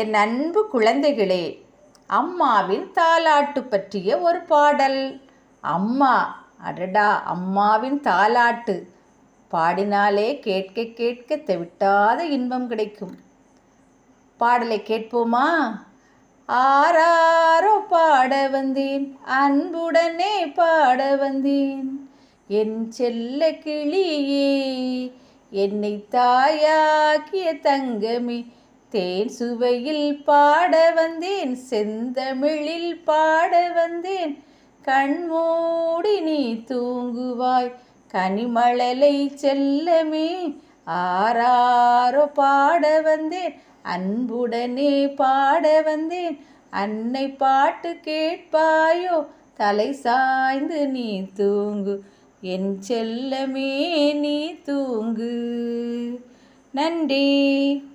என் அன்பு குழந்தைகளே அம்மாவின் தாலாட்டு பற்றிய ஒரு பாடல். அம்மா அடடா அம்மாவின் தாலாட்டு. பாடினாலே கேட்க கேட்க தெவிட்டாத இன்பம் கிடைக்கும். பாடலை கேட்போமா? ஆராரோ பாட வந்தேன் அன்புடனே பாட வந்தேன். என் செல்ல கிளியே என்னை தாயாக்கிய தங்கமே தேன் சுவையில் பாட வந்தேன் செந்தமிழில் பாட வந்தேன். கண்மூடி நீ தூங்குவாய் கனிமழலை செல்லமே. ஆறாரோ பாட வந்தேன் அன்புடனே பாட வந்தேன். அன்னை பாட்டு கேட்பாயோ தலை சாய்ந்து நீ தூங்கு. என் செல்லமே நீ தூங்கு. நன்றி.